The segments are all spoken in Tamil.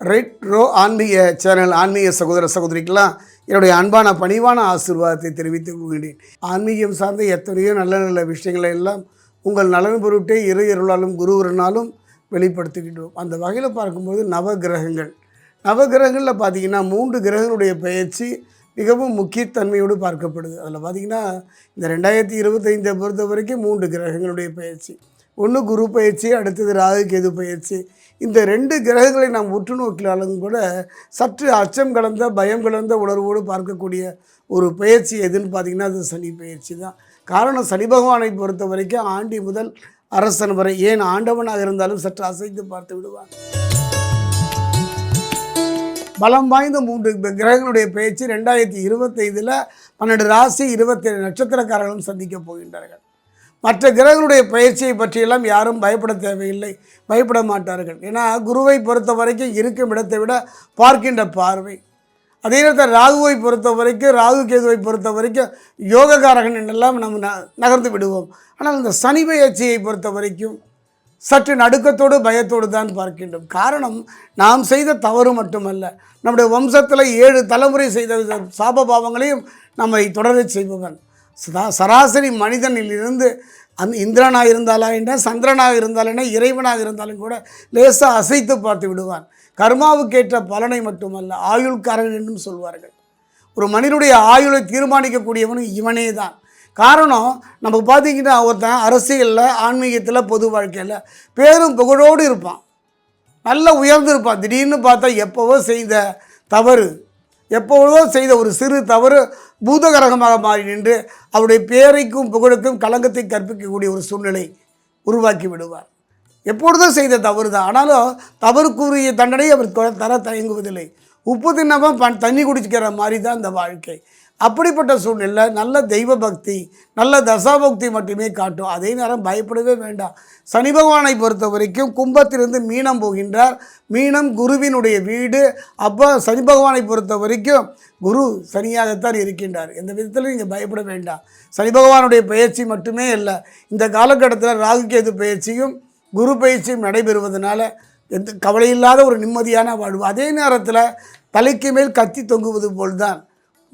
ரெட் ரோ ஆன்மீக சேனல் ஆன்மீக சகோதர சகோதரிக்கெல்லாம் என்னுடைய அன்பான பணிவான ஆசீர்வாதத்தை தெரிவித்துக் கொள்கிறேன். ஆன்மீகம் சார்ந்த எத்தனையோ நல்ல நல்ல விஷயங்களை எல்லாம் உங்கள் நலன் பொருட்டே இரு இருளாலும் குருவரனாலும் வெளிப்படுத்திக்கிட்டோம் அந்த வகையில் பார்க்கும்போது நவ கிரகங்கள். நவ கிரகங்களில் பார்த்தீங்கன்னா மூன்று கிரகங்களுடைய பயிற்சி மிகவும் முக்கியத்தன்மையோடு பார்க்கப்படுது. அதில் பார்த்தீங்கன்னா இந்த ரெண்டாயிரத்தி இருபத்தைந்தை பொறுத்த வரைக்கும் மூன்று கிரகங்களுடைய பயிற்சி ஒன்று குரு பயிற்சி அடுத்தது ராகு கேது பயிற்சி. இந்த ரெண்டு கிரகங்களை நாம் உற்று நோக்கினாலும் கூட சற்று அச்சம் கலந்த பயம் கலந்த உணர்வோடு பார்க்கக்கூடிய ஒரு பயிற்சி எதுன்னு பார்த்தீங்கன்னா அது சனி பயிற்சி தான். காரணம் சனி பகவானை பொறுத்த வரைக்கும் ஆண்டி முதல் அரசன் வரை ஏன் ஆண்டவனாக இருந்தாலும் சற்று அசைத்து பார்த்து விடுவான். பலம் வாய்ந்த மூன்று கிரகங்களுடைய பேச்சு ரெண்டாயிரத்தி இருபத்தைந்தில் பன்னெண்டு ராசி இருபத்தேழு நட்சத்திரக்காரர்களும் சந்திக்க போகின்றார்கள். மற்ற கிரகங்களுடைய பயிற்சியை பற்றியெல்லாம் யாரும் பயப்பட தேவையில்லை. பயப்பட மாட்டார்கள். ஏன்னா குருவை பொறுத்த வரைக்கும் இருக்கும் இடத்தை விட பார்க்கின்ற பார்வை. அதே நேரத்தில் ராகுவை பொறுத்த வரைக்கும் ராகு கேதுவை பொறுத்த வரைக்கும் யோகக்காரகன் என்றெல்லாம் நம்ம ந நகர்ந்து விடுவோம். ஆனால் இந்த சனி பயிற்சியை பொறுத்த வரைக்கும் சற்று நடுக்கத்தோடு பயத்தோடு தான் பார்க்கின்றோம். காரணம் நாம் செய்த தவறு மட்டுமல்ல. நம்முடைய வம்சத்தில் ஏழு தலைமுறை செய்த சாப பாவங்களையும் நம்மை தொடரச் செய்பவன். சராசரி மனிதனிலிருந்து அந் இந்திரனாக இருந்தாலா என்ன சந்திரனாக இருந்தாலும் இறைவனாக இருந்தாலும் கூட லேசாக அசைத்து பார்த்து விடுவான். கர்மாவுக்கேற்ற பலனை மட்டுமல்ல ஆயுள்காரன் என்றும் சொல்வார்கள். ஒரு மனிதனுடைய ஆயுளை தீர்மானிக்கக்கூடியவனும் இவனே தான். காரணம் நம்ம பார்த்தீங்கன்னா ஒருத்தன் அரசியலில் ஆன்மீகத்தில் பொது வாழ்க்கையில் பேரும் புகழோடு இருப்பான். நல்ல உயர்ந்திருப்பான். திடீர்னு பார்த்தா எப்போவோ செய்த தவறு. எப்பொழுதோ செய்த ஒரு சிறு தவறு பூதகரகமாக மாறி நின்று அவருடைய பேரைக்கும் புகழுக்கும் களங்கத்தை கற்பிக்கக்கூடிய ஒரு சூழ்நிலை உருவாக்கி விடுவார். எப்பொழுதோ செய்த தவறு தான் ஆனாலும் தவறுக்குரிய தண்டனை அவர் தர தயங்குவதில்லை. உப்பு தின்னவன் பண் தண்ணி குடிச்சிக்கிற மாதிரி தான் இந்த வாழ்க்கை. அப்படிப்பட்ட சூழ்நிலை நல்ல தெய்வ பக்தி நல்ல தசாபக்தி மட்டுமே காட்டும். அதே நேரம் பயப்படவே வேண்டாம். சனி பகவானை பொறுத்த வரைக்கும் கும்பத்திலிருந்து மீனம் போகின்றார். மீனம் குருவினுடைய வீடு. அப்போ சனி பகவானை பொறுத்த வரைக்கும் குரு சனியாகத்தான் இருக்கின்றார். எந்த விதத்தில் நீங்கள் பயப்பட வேண்டாம். சனி பகவானுடைய பயிற்சி மட்டுமே இல்லை இந்த காலகட்டத்தில் ராகுகேது பயிற்சியும் குரு பயிற்சியும் நடைபெறுவதனால எந்த கவலையில்லாத ஒரு நிம்மதியான வாழ்வு. அதே நேரத்தில் தலைக்கு மேல் கத்தி தொங்குவது போல்தான்.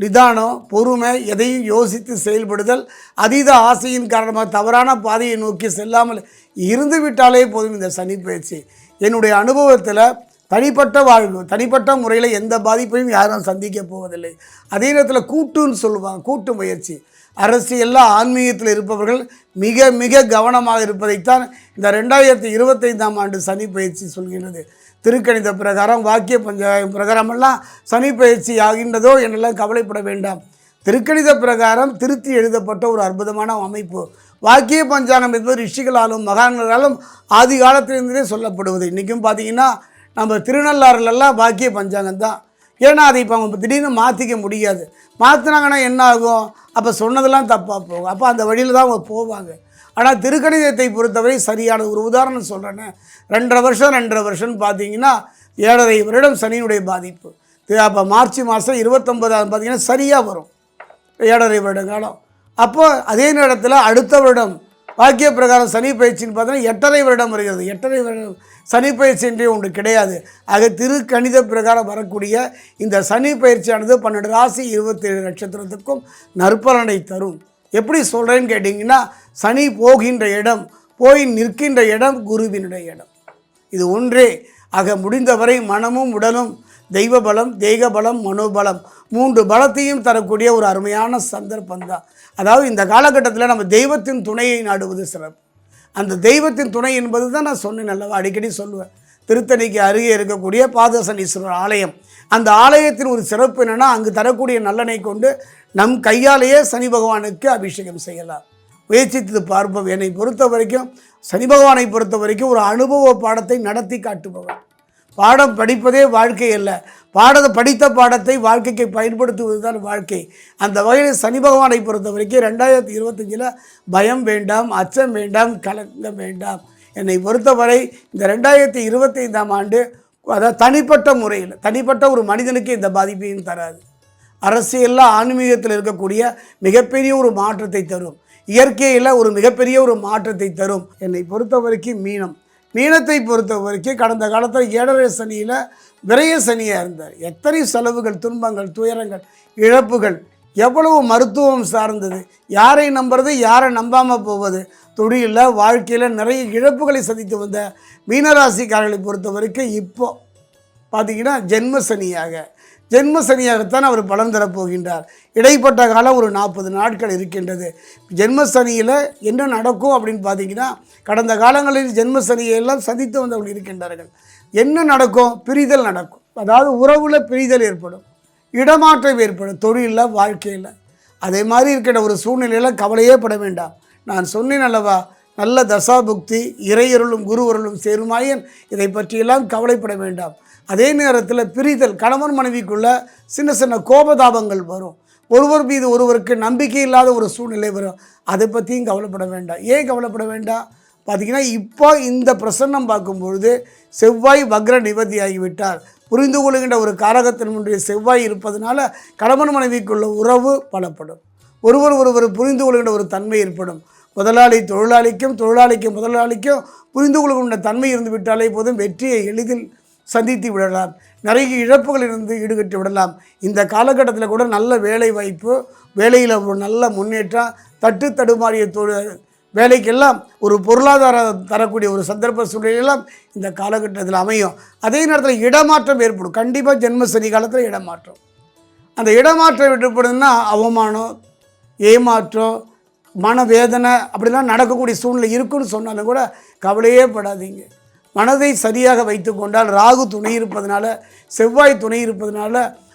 நிதானம் பொறுமை எதையும் யோசித்து செயல்படுதல் அதீத ஆசையின் காரணமாக தவறான பாதையை நோக்கி செல்லாமல் இருந்து விட்டாலே போதும் இந்த சனி பயிற்சி என்னுடைய அனுபவத்தில் தனிப்பட்ட வாழ்வு தனிப்பட்ட முறையில் எந்த பாதிப்பையும் யாரும் சந்திக்க போவதில்லை. அதே நேரத்தில் கூட்டுன்னு சொல்லுவாங்க கூட்டு முயற்சி. அரசியலில் ஆன்மீகத்தில் இருப்பவர்கள் மிக மிக கவனமாக இருப்பதைத்தான் இந்த ரெண்டாயிரத்தி இருபத்தைந்தாம் ஆண்டு சனி பயிற்சி சொல்கின்றது. திருக்கணித பிரகாரம் வாக்கிய பஞ்சாயம் பிரகாரமெல்லாம் சனி பயிற்சி ஆகின்றதோ என்னெல்லாம் கவலைப்பட வேண்டாம். திருக்கணித பிரகாரம் திருத்தி எழுதப்பட்ட ஒரு அற்புதமான அமைப்பு. வாக்கிய பஞ்சாங்கம் என்பது ரிஷிகளாலும் மகான்களாலும் ஆதி காலத்திலிருந்தே சொல்லப்படுவது. இன்றைக்கும் பார்த்தீங்கன்னா நம்ம திருநள்ளாறுலெல்லாம் பாக்கிய பஞ்சாங்கம் தான். ஏன்னா அதை இப்போ அவங்க திடீர்னு மாற்றிக்க முடியாது. மாற்றினாங்கன்னா என்ன ஆகும்? அப்போ சொன்னதெல்லாம் தப்பாக போகும். அப்போ அந்த வழியில் தான் அவங்க போவாங்க. ஆனால் திருக்கணிதத்தை பொறுத்தவரை சரியான ஒரு உதாரணம் சொல்கிறேன்னு ரெண்டரை வருஷம் ரெண்டரை வருஷம்னு பார்த்தீங்கன்னா ஏழரை வருடம் சனியினுடைய பாதிப்பு. அப்போ மார்ச் மாதம் இருபத்தொம்பதாம் பார்த்தீங்கன்னா சரியாக வரும். ஏழரை வருட காலம். அப்போது அதே நேரத்தில் அடுத்த வருடம் வாக்கிய பிரகாரம் சனி பயிற்சின்னு பார்த்தோன்னா எட்டரை வருடம் வருகிறது. எட்டரை வருடம் சனி பயிற்சி என்றே ஒன்று கிடையாது. ஆக கணித பிரகாரம் வரக்கூடிய இந்த சனி பயிற்சியானது பன்னெண்டு ராசி இருபத்தேழு நட்சத்திரத்துக்கும் நற்பலனை தரும். எப்படி சொல்கிறேன்னு கேட்டிங்கன்னா சனி போகின்ற இடம் போய் நிற்கின்ற இடம் குருவினுடைய இடம். இது ஒன்றே. ஆக முடிந்தவரை மனமும் உடலும் தெய்வ பலம் தேக பலம் மனோபலம். மூன்று பலத்தையும் தரக்கூடிய ஒரு அருமையான சந்தர்ப்பம் தான் அதாவது இந்த காலகட்டத்தில் நம்ம தெய்வத்தின் துணையை நாடுவது சிறப்பு. அந்த தெய்வத்தின் துணை என்பது தான் நான் சொன்னேன் அல்லவா? அடிக்கடி சொல்லுவேன். திருத்தணிக்கு அருகே இருக்கக்கூடிய பாதசனீஸ்வரர் ஆலயம். அந்த ஆலயத்தின் ஒரு சிறப்பு என்னென்னா அங்கு தரக்கூடிய நல்லனை கொண்டு நம் கையாலேயே சனி பகவானுக்கு அபிஷேகம் செய்யலாம். முயற்சித்து பார்ப்போம். என்னை பொறுத்த வரைக்கும் சனி பகவானை பொறுத்த வரைக்கும் ஒரு அனுபவ பாடத்தை நடத்தி காட்டுபவர் பாடம் படிப்பதே வாழ்க்கை அல்ல. பாடத்தை படித்த பாடத்தை வாழ்க்கைக்கு பயன்படுத்துவது தான் வாழ்க்கை. அந்த வகையில் சனி பகவானை பொறுத்த வரைக்கும் ரெண்டாயிரத்தி இருபத்தஞ்சில் பயம் வேண்டாம் அச்சம் வேண்டாம் கலங்கம் வேண்டாம். என்னை பொறுத்தவரை இந்த ரெண்டாயிரத்தி இருபத்தைந்தாம் ஆண்டு அதாவது தனிப்பட்ட முறையில் தனிப்பட்ட ஒரு மனிதனுக்கு இந்த பாதிப்பையும் தராது. அரசியலில் ஆன்மீகத்தில் இருக்கக்கூடிய மிகப்பெரிய ஒரு மாற்றத்தை தரும். இயற்கையில் ஒரு மிகப்பெரிய ஒரு மாற்றத்தை தரும். என்னை பொறுத்த வரைக்கும் மீனம். மீனத்தை பொறுத்த வரைக்கும் கடந்த காலத்தில் ஏழரை சனியில் விரைய சனியாக இருந்தார். எத்தனை செலவுகள் துன்பங்கள் துயரங்கள் இழப்புகள் எவ்வளவு மருத்துவம் சார்ந்தது யாரை நம்புறது யாரை நம்பாமல் போவது தொழிலில் வாழ்க்கையில் நிறைய இழப்புகளை சந்தித்து வந்த மீனராசிக்காரர்களை பொறுத்த வரைக்கும் இப்போ பார்த்தீங்கன்னா ஜென்ம சனியாக ஜென்ம சனியாகத்தான் அவர் பலன் தரப் போகின்றார். இடைப்பட்ட காலம் ஒரு நாற்பது நாட்கள் இருக்கின்றது. ஜென்ம சனியில் என்ன நடக்கும் அப்படின்னு பார்த்தீங்கன்னா கடந்த காலங்களில் ஜென்ம சனியெல்லாம் சந்தித்து வந்தவர்கள் இருக்கின்றார்கள். என்ன நடக்கும்? பிரிதல் நடக்கும். அதாவது உறவில் பிரிதல் ஏற்படும். இடமாற்றம் ஏற்படும். தொழிலில் வாழ்க்கையில். அதே மாதிரி இருக்கிற ஒரு சூழ்நிலையில் கவலையே பட வேண்டாம். நான் சொன்னேன் அல்லவா நல்ல தசாபுக்தி இறையருளும் குருவருளும் சேருமாயன் இதை பற்றியெல்லாம் கவலைப்பட வேண்டாம். அதே நேரத்தில் பிரிதல் கணவன் மனைவிக்குள்ள சின்ன சின்ன கோபதாபங்கள் வரும். ஒருவர் மீது ஒருவருக்கு நம்பிக்கை இல்லாத ஒரு சூழ்நிலை வரும். அதை பற்றியும் கவலைப்பட வேண்டாம். ஏன் கவலைப்பட வேண்டாம்? பார்த்தீங்கன்னா இப்போ இந்த பிரசன்னம் பார்க்கும்பொழுது செவ்வாய் வக்ர நிவர்த்தி ஆகிவிட்டார் புரிந்து கொள்கின்ற ஒரு காரகத்தினுடைய செவ்வாய் இருப்பதனால கணவன் மனைவிக்குள்ள உறவு பலப்படும். ஒருவர் ஒருவர் புரிந்து கொள்கின்ற ஒரு தன்மை ஏற்படும். முதலாளி தொழிலாளிக்கும் தொழிலாளிக்கும் முதலாளிக்கும் புரிந்து கொள்கின்ற தன்மை இருந்து விட்டாலே போதும் வெற்றியை எளிதில் சந்தித்து விடலாம். நிறைய இழப்புகள் இருந்து ஈடுகட்டி விடலாம். இந்த காலகட்டத்தில் கூட நல்ல வேலை வாய்ப்பு வேலையில் ஒரு நல்ல முன்னேற்றம் தட்டு தடுமாறிய தொழில் வேலைக்கெல்லாம் ஒரு பொருளாதாரம் தரக்கூடிய ஒரு சந்தர்ப்ப சூழ்நிலையெல்லாம் இந்த காலகட்டத்தில் அமையும். அதே நேரத்தில் இடமாற்றம் ஏற்படும். கண்டிப்பாக ஜென்ம சனி காலத்தில் இடமாற்றம். அந்த இடமாற்றம் ஏற்படுதுன்னா அவமானம் ஏமாற்றம் மனவேதனை அப்படிலாம் நடக்கக்கூடிய சூழ்நிலை இருக்குன்னு சொன்னாலும் கூட கவலையே படாதீங்க. மனதை சரியாக வைத்து கொண்டால் ராகு துணை இருப்பதனால செவ்வாய் துணை இருப்பதனால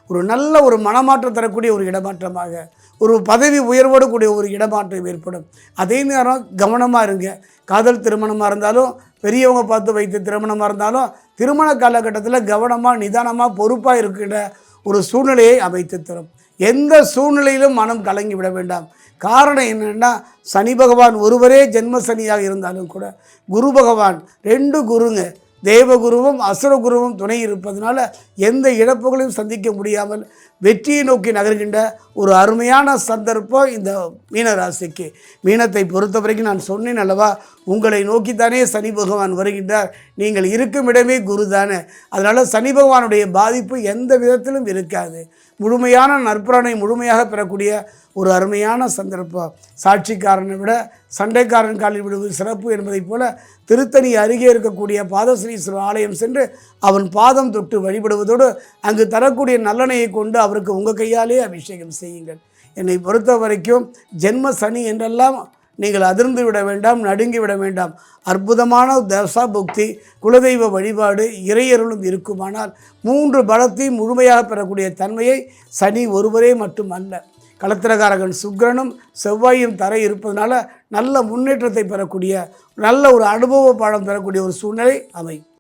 ஒரு நல்ல ஒரு மனமாற்றம் தரக்கூடிய ஒரு இடமாற்றமாக ஒரு பதவி உயர்வோடு கூடிய ஒரு இடமாற்றம் ஏற்படும். அதே நேரம் கவனமாக இருங்க. காதல் திருமணமாக இருந்தாலும் பெரியவங்க பார்த்து வைத்த திருமணமாக இருந்தாலும் திருமண காலகட்டத்தில் கவனமாக நிதானமாக பொறுப்பாக இருக்கிற ஒரு சூழ்நிலையை அமைத்து தரும். எந்த சூழ்நிலையிலும் மனம் கலங்கி விட வேண்டாம். காரணம் என்னென்னா சனி பகவான் ஒருவரே ஜென்ம சனியாக இருந்தாலும் கூட குரு பகவான் ரெண்டு குருங்க. தேவகுருவும் அசுரகுருவும் துணை இருப்பதனால எந்த இழப்புகளையும் சந்திக்க முடியாமல் வெற்றியை நோக்கி நகர்கின்ற ஒரு அருமையான சந்தர்ப்பம் இந்த மீனராசிக்கு. மீனத்தை பொறுத்த வரைக்கும் நான் சொன்னேன் அல்லவா உங்களை நோக்கித்தானே சனி பகவான் வருகின்றார். நீங்கள் இருக்கும் இடமே குரு தானே. அதனால் சனி பகவானுடைய பாதிப்பு எந்த விதத்திலும் இருக்காது. முழுமையான நற்பலனை முழுமையாக பெறக்கூடிய ஒரு அருமையான சந்தர்ப்பம். சாட்சிக்காரனை விட சண்டைக்காரன் காலில் விடுவது சிறப்பு என்பதைப் போல திருத்தணி அருகே இருக்கக்கூடிய பாதஸ்ரீஸ்வரர் ஆலயம் சென்று அவன் பாதம் தொட்டு வழிபடுவதோடு அங்கு தரக்கூடிய நல்லெண்ணெயை கொண்டு அவருக்கு உங்கள் கையாலே அபிஷேகம் செய்யுங்கள். என்னை பொறுத்த வரைக்கும் ஜென்ம சனி என்றெல்லாம் நீங்கள் அதிர்ந்து விட வேண்டாம் நடுங்கி விட வேண்டாம். அற்புதமான தசா புக்தி குலதெய்வ வழிபாடு இறையருளும் இருக்குமானால் மூன்று பலத்தையும் முழுமையாக பெறக்கூடிய தன்மையை சனி ஒருவரே மட்டும் அல்ல களத்திரகாரகன் சுக்கிரனும் செவ்வாயும் தர இருப்பதனால நல்ல முன்னேற்றத்தை பெறக்கூடிய நல்ல ஒரு அனுபவ பாடம் பெறக்கூடிய ஒரு சூழ்நிலை அமையும்